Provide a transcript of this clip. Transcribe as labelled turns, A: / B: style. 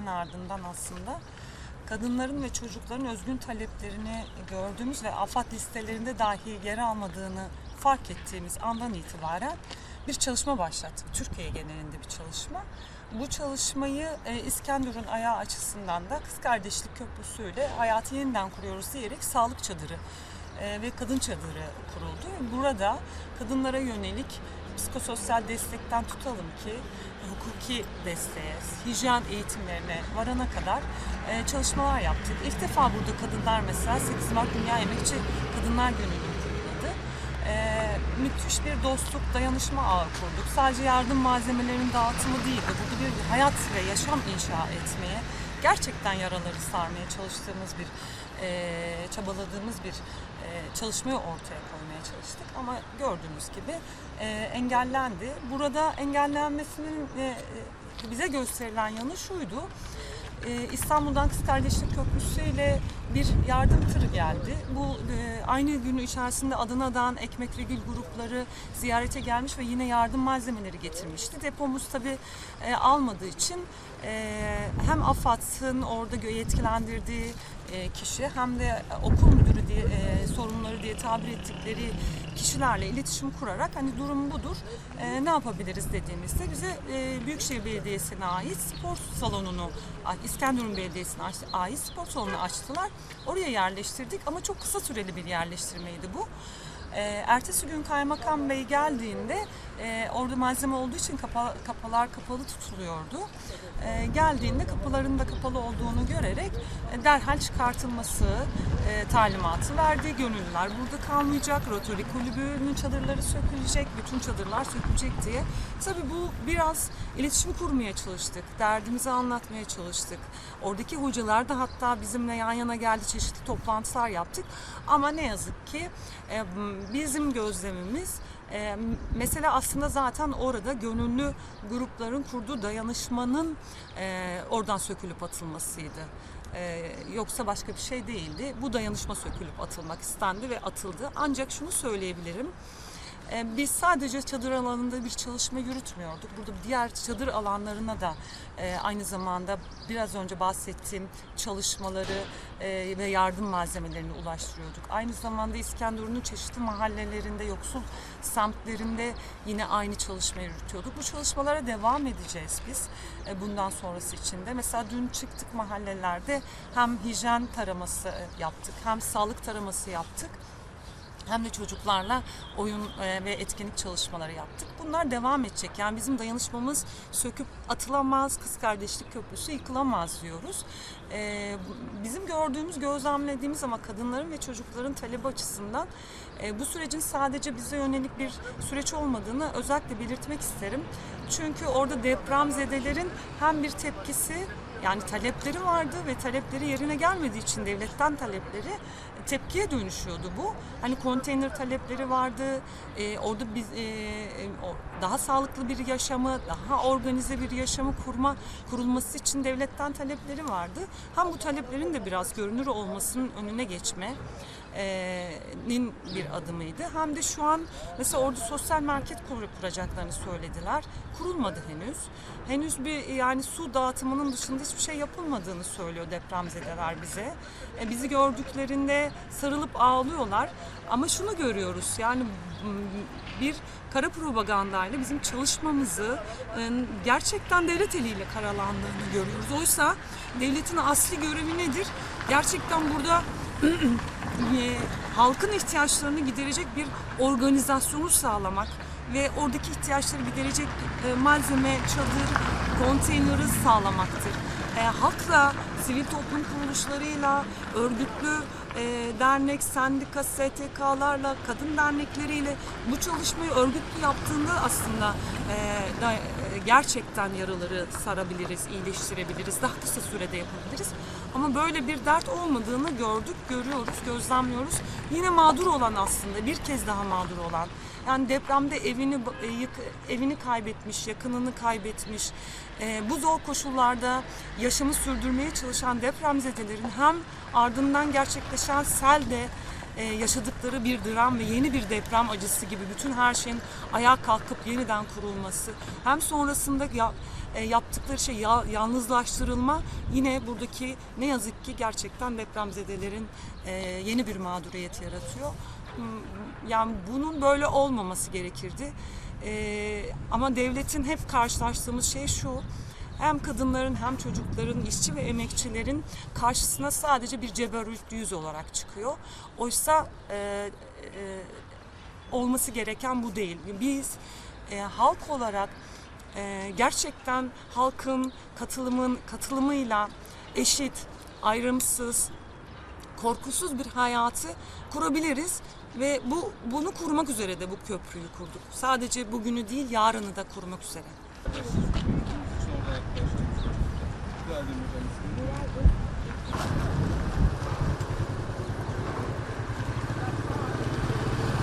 A: hemen ardından aslında kadınların ve çocukların özgün taleplerini gördüğümüz ve AFAD listelerinde dahi yer almadığını fark ettiğimiz andan itibaren bir çalışma başlattık. Türkiye genelinde bir çalışma. Bu çalışmayı e, İskenderun ayağı açısından da kız kardeşlik köprüsüyle hayatı yeniden kuruyoruz diyerek sağlık çadırı ve kadın çadırı kuruldu. Burada kadınlara yönelik psikososyal destekten tutalım ki hukuki desteğe, hijyen eğitimlerine varana kadar e, çalışmalar yaptık. İlk defa burada kadınlar mesela 8 Mart Dünya Emekçi Kadınlar Günü'nü kutladı. E, müthiş bir dostluk, dayanışma ağı kurduk. Sadece yardım malzemelerinin dağıtımı değil de burada bir hayat ve yaşam inşa etmeye, gerçekten yaraları sarmaya çalıştığımız bir, e, çabaladığımız bir e, çalışmayı ortaya koymaya çalıştık. Ama gördüğünüz gibi e, engellendi. Burada engellenmesinin e, e, bize gösterilen yanı şuydu. E, İstanbul'dan Kız Kardeşlik Köprüsü ile bir yardım tırı geldi. Bu e, aynı günü içerisinde Adana'dan Ekmek Regül grupları ziyarete gelmiş ve yine yardım malzemeleri getirmişti. Depomuz tabi almadığı için e, hem AFAD'ın orada yetkilendirdiği e, kişi hem de okul müdürü diye e, sorumluları diye tabir ettikleri kişilerle iletişim kurarak hani durum budur e, ne yapabiliriz dediğimizde bize e, Büyükşehir Belediyesi'ne ait spor salonunu İskenderun Belediyesi'ne ait spor salonunu açtılar. Oraya yerleştirdik ama çok kısa süreli bir yerleştirmeydi bu. E, ertesi gün kaymakam bey geldiğinde e, orada malzeme olduğu için kapa, kapalar kapalı tutuluyordu. E, geldiğinde kapıların da kapalı olduğunu görerek e, derhal çıkartılması e, talimatı verdi. Gönüllüler burada kalmayacak. Rotary kulübünün çadırları sökülecek. Bütün çadırlar sökülecek diye. Tabii bu biraz iletişim kurmaya çalıştık. Derdimizi anlatmaya çalıştık. Oradaki hocalar da hatta bizimle yan yana geldi. Çeşitli toplantılar yaptık. Ama ne yazık ki e, bizim gözlemimiz e, mesele aslında zaten orada gönüllü grupların kurduğu dayanışmanın e, oradan sökülüp atılmasıydı. E, yoksa başka bir şey değildi. Bu dayanışma sökülüp atılmak istendi ve atıldı. Ancak şunu söyleyebilirim. E, Biz sadece çadır alanında bir çalışma yürütmüyorduk. Burada diğer çadır alanlarına da e, aynı zamanda biraz önce bahsettiğim çalışmaları e, ve yardım malzemelerini ulaştırıyorduk. Aynı zamanda İskenderun'un çeşitli mahallelerinde, yoksul semtlerinde yine aynı çalışmayı yürütüyorduk. Bu çalışmalara devam edeceğiz biz e, bundan sonrası için de. Mesela dün çıktık mahallelerde hem hijyen taraması yaptık, hem sağlık taraması yaptık hem de çocuklarla oyun e, ve etkinlik çalışmaları yaptık. Bunlar devam edecek. Yani bizim dayanışmamız söküp atılamaz, kız kardeşlik köprüsü yıkılamaz diyoruz. E, Bizim gördüğümüz, gözlemlediğimiz ama kadınların ve çocukların talebi açısından e, bu sürecin sadece bize yönelik bir süreç olmadığını özellikle belirtmek isterim. Çünkü orada depremzedelerin hem bir tepkisi yani talepleri vardı ve talepleri yerine gelmediği için devletten talepleri tepkiye dönüşüyordu bu. Hani konteyner talepleri vardı. Ee, orada biz e, e, daha sağlıklı bir yaşamı, daha organize bir yaşamı kurma kurulması için devletten talepleri vardı. Hem bu taleplerin de biraz görünür olmasının önüne geçme e, nin bir adımıydı. Hem de şu an mesela orada sosyal market kur- kuracaklarını söylediler. Kurulmadı henüz. Henüz bir yani su dağıtımının dışında hiçbir şey yapılmadığını söylüyor depremzedeler bize. E, bizi gördüklerinde sarılıp ağlıyorlar. Ama şunu görüyoruz yani bir kara propagandayla bizim çalışmamızı e, gerçekten devlet eliyle karalandığını görüyoruz. Oysa devletin asli görevi nedir? Gerçekten burada e, halkın ihtiyaçlarını giderecek bir organizasyonu sağlamak ve oradaki ihtiyaçları giderecek e, malzeme, çadır, konteyneri sağlamaktır. E, halkla, sivil toplum kuruluşlarıyla, örgütlü e, dernek, sendika, STK'larla, kadın dernekleriyle bu çalışmayı örgütlü yaptığında aslında e, da, e, gerçekten yaraları sarabiliriz, iyileştirebiliriz, daha kısa sürede yapabiliriz. Ama böyle bir dert olmadığını gördük, görüyoruz, gözlemliyoruz. Yine mağdur olan aslında, bir kez daha mağdur olan. Yani depremde evini e, yık- evini kaybetmiş, yakınını kaybetmiş, e, bu zor koşullarda yaşamı sürdürmeye çalışan depremzedelerin hem ardından gerçekleşen selde e, yaşadıkları bir dram ve yeni bir deprem acısı gibi bütün her şeyin ayağa kalkıp yeniden kurulması hem sonrasında ya- e, yaptıkları şey ya- yalnızlaştırılma yine buradaki ne yazık ki gerçekten depremzedelerin e, yeni bir mağduriyet yaratıyor. Hmm, Yani bunun böyle olmaması gerekirdi. E, ama devletin hep karşılaştığımız şey şu. Hem kadınların hem çocukların, işçi ve emekçilerin karşısına sadece bir ceberut yüz olarak çıkıyor. Oysa e, e, olması gereken bu değil. Biz e, halk olarak e, gerçekten halkın katılımın katılımıyla eşit, ayrımsız, korkusuz bir hayatı kurabiliriz ve bu bunu kurmak üzere de bu köprüyü kurduk. Sadece bugünü değil, yarını da kurmak üzere.
B: Geldiğimiz